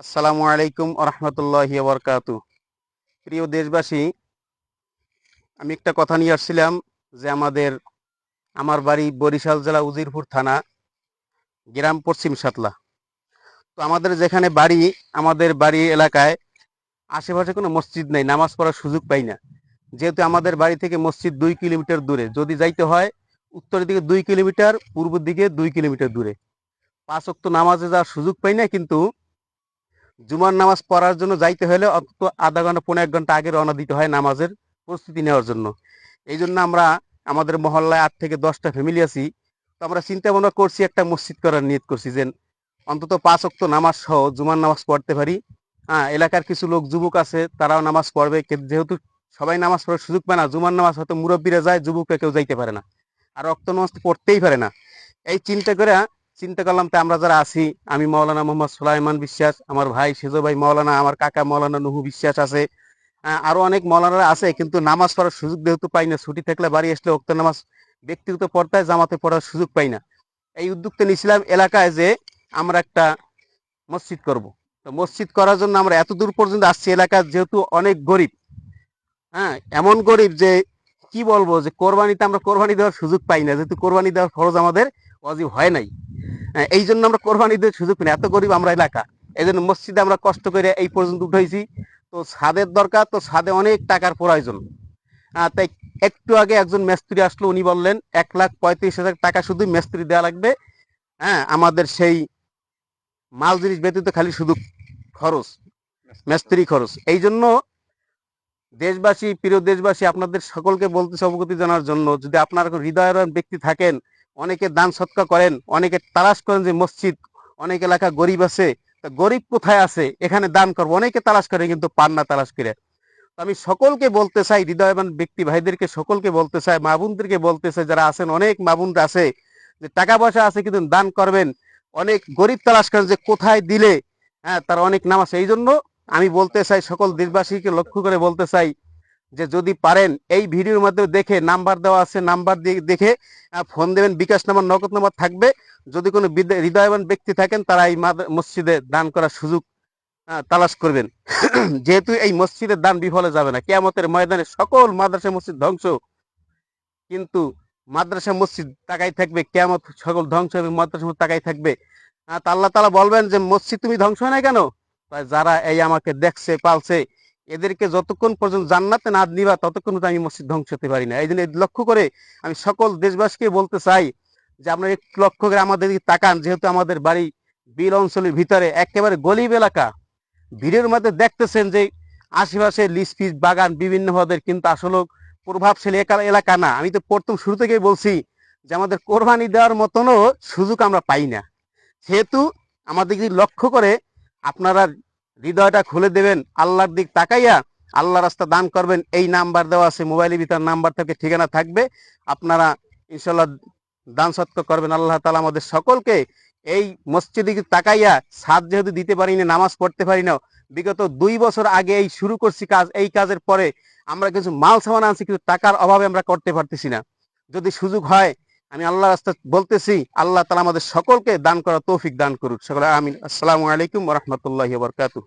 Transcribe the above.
আসসালামু আলাইকুম রহমতুল্লাহ বরকাত প্রিয় দেশবাসী, আমি একটা কথা নিয়ে আসছিলাম যে আমাদের, আমার বাড়ি বরিশাল জেলা উজিরপুর থানা, গ্রাম পশ্চিম সাতলা। তো আমাদের যেখানে বাড়ি, আমাদের বাড়ি এলাকায় আশেপাশে কোনো মসজিদ নেই, নামাজ পড়ার সুযোগ পাই না। যেহেতু আমাদের বাড়ি থেকে মসজিদ দুই কিলোমিটার দূরে, যদি যাইতে হয় উত্তরের দিকে দুই কিলোমিটার, পূর্ব দিকে দুই কিলোমিটার দূরে। পাঁচ অক্ত নামাজে যাওয়ার সুযোগ পাই না, কিন্তু জুমার নামাজ পড়ার জন্য যাইতে হলে অন্তত আধা ঘণ্টা পনেরো এক ঘণ্টা আগে রওনা দিতে হয় নামাজের প্রস্তুতি নেওয়ার জন্য। এই জন্য আমরা আমাদের মহল্লায় আট থেকে দশটা ফ্যামিলি আছি। তো আমরা চিন্তা ভাবনা করছি একটা মসজিদ করার নিয়ত করছি যে অন্তত পাঁচ অক্ত নামাজ সহ জুমার নামাজ পড়তে পারি। হ্যাঁ এলাকার কিছু লোক, যুবক আছে, তারাও নামাজ পড়বে। যেহেতু সবাই নামাজ পড়ার সুযোগ পায় না, জুমার নামাজ হয়তো মুরব্বীরা যায়, যুবকরা কেউ যাইতে পারে না। আর রক্ত নামাজ পড়তেই পারে না। এই চিন্তা করে চিন্তা করলাম, তো আমরা যারা আছি, আমি মৌলানা মোহাম্মদ সুলাইমান বিশ্বাস, আমার ভাই সেজো ভাই মৌলানা আমার কাকা মৌলানা নুহু বিশ্বাস আছে। আরও অনেক মৌলানারা আছে, কিন্তু নামাজ পড়ার সুযোগ যেহেতু পাই না, ছুটি থাকলে বাড়ি আসলে অক্ত নামাজ ব্যক্তিগত পড়তায় জামাতে পড়ার সুযোগ পাই না। এই উদ্যোগটা নিয়েছিলাম এলাকায় যে আমরা একটা মসজিদ করব। তো মসজিদ করার জন্য আমরা এত দূর পর্যন্ত আসছি, এলাকা যেহেতু অনেক গরিব। হ্যাঁ এমন গরিব যে কি বলব, যে কোরবানিতে আমরা কোরবানি দেওয়ার সুযোগ পাই না, যেহেতু কোরবানি দেওয়ার খরচ আমাদের অজীব হয় নাই। এই জন্য আমরা কোরবানি দেওয়ার সুযোগ পাই এত গরিব আমরা এলাকা। এই জন্য মসজিদে আমরা কষ্ট করে এই পর্যন্ত উঠাইছি। তো ছাদের দরকার, তো ছাদে অনেক টাকার প্রয়োজন। তাই একটু আগে একজন মেস্ত্রি আসলো, উনি বললেন, এক লাখ পঁয়ত্রিশ হাজার টাকা শুধু মেস্ত্রি দেওয়া লাগবে। হ্যাঁ আমাদের সেই মাল জিনিস ব্যতীত খালি শুধু খরচ, মেস্ত্রি খরচ। এই জন্য দেশবাসী, প্রিয় দেশবাসী, আপনাদের সকলকে বলতে অবগতি জানার জন্য, যদি আপনার হৃদয়বান ব্যক্তি থাকেন অনেকে দান সৎকা করেন, অনেকে তালাশ করেন যে মসজিদ, অনেক এলাকা গরিব আছে, তা গরিব কোথায় আছে? এখানে দান করব। অনেকে তালাশ করে কিন্তু পান না তালাশ করে। আমি সকলকে বলতে চাই, হৃদয়বান ব্যক্তি ভাইদেরকে সকলকে বলতে চাই, মা বোনদেরকে বলতে চাই, যারা আছেন, অনেক মা বোনরা আছে, যে টাকা পয়সা আছে কিন্তু দান করবেন। অনেক গরিব তালাশ করেন যে কোথায় দিলে? হ্যাঁ তার অনেক নাম আছে। এই জন্য আমি বলতে চাই, সকল দেশবাসীকে লক্ষ্য করে বলতে চাই যে যদি পারেন, এই ভিডিওর মাধ্যমে দেখে নাম্বার দেওয়া আছে, নাম্বার দিয়ে দেখে ফোন দেবেন, বিকাশ নাম্বার, নগদ নাম্বার থাকবে। যদি কোনো হৃদয়বান ব্যক্তি থাকেন, তারা এই মসজিদে দান করার সুযোগ তালাশ করবেন। যেহেতু এই মসজিদের দান বিফলে যাবে না, কেয়ামতের ময়দানে সকল মাদ্রাসা মসজিদ ধ্বংস। কিন্তু মাদ্রাসা মসজিদ তাকাই থাকবে, কেয়ামত সকল ধ্বংস হবে, মাদ্রাসা মসজিদ তাকাই থাকবে। আল্লাহ তালা বলবেন যে, মসজিদ তুমি ধ্বংস হয় না কেন? যারা এই আমাকে দেখছে, পালছে এদেরকে যতক্ষণ পর্যন্ত জান্নাতে না নিবা, ততক্ষণ আমি মসজিদ ধ্বংস হতে পারি না। এই জন্য লক্ষ্য করে আমি সকল দেশবাসীকে বলতে চাই যে, আপনারা একটু লক্ষ্য করে আমাদের তাকান। যেহেতু আমাদের বাড়ি বিল অঞ্চলের ভিতরে, একেবারে গলিব এলাকা। ভিড়ের মধ্যে দেখতেছেন যে, আশেপাশে লিস ফিস বাগান বিভিন্ন ভাবে কিন্তু আসলে প্রভাবশালী একা- এলাকা না। আমি তো প্রথম শুরু থেকেই বলছি যে, আমাদের কোরবানি দেওয়ার মতনও সুযোগ আমরা পাই না। সেহেতু আমাদের যদি লক্ষ্য করে আপনারা হৃদয়টা খুলে দেবেন, আল্লাহর দিক তাকাইয়া আল্লাহ রাস্তা দান করবেন, এই নাম্বার দেওয়া আছে, মোবাইলের ভিতর নাম্বার থেকে ঠিকানা থাকবে। আপনারা ইনশাল্লাহ দান সৎক করবেন, আল্লাহ তালা আমাদের সকলকে এই মসজিদে তাকাইয়া সাত যেহেতু দিতে পারি না, নামাজ পড়তে পারি না, বিগত দুই বছর আগে এই শুরু করছি কাজ, এই কাজের পরে আমরা কিছু মাল সামান আনছি, কিন্তু টাকার অভাবে আমরা করতে পারতেছি না। যদি সুযোগ হয় আমি আল্লাহ রাস্তা বলতেছি, আল্লাহ তালা আমাদের সকলকে দান করা তৌফিক দান করুক। সকলে আমিন। আসসালামু আলাইকুম রহমতুল্লাহ বরকাতু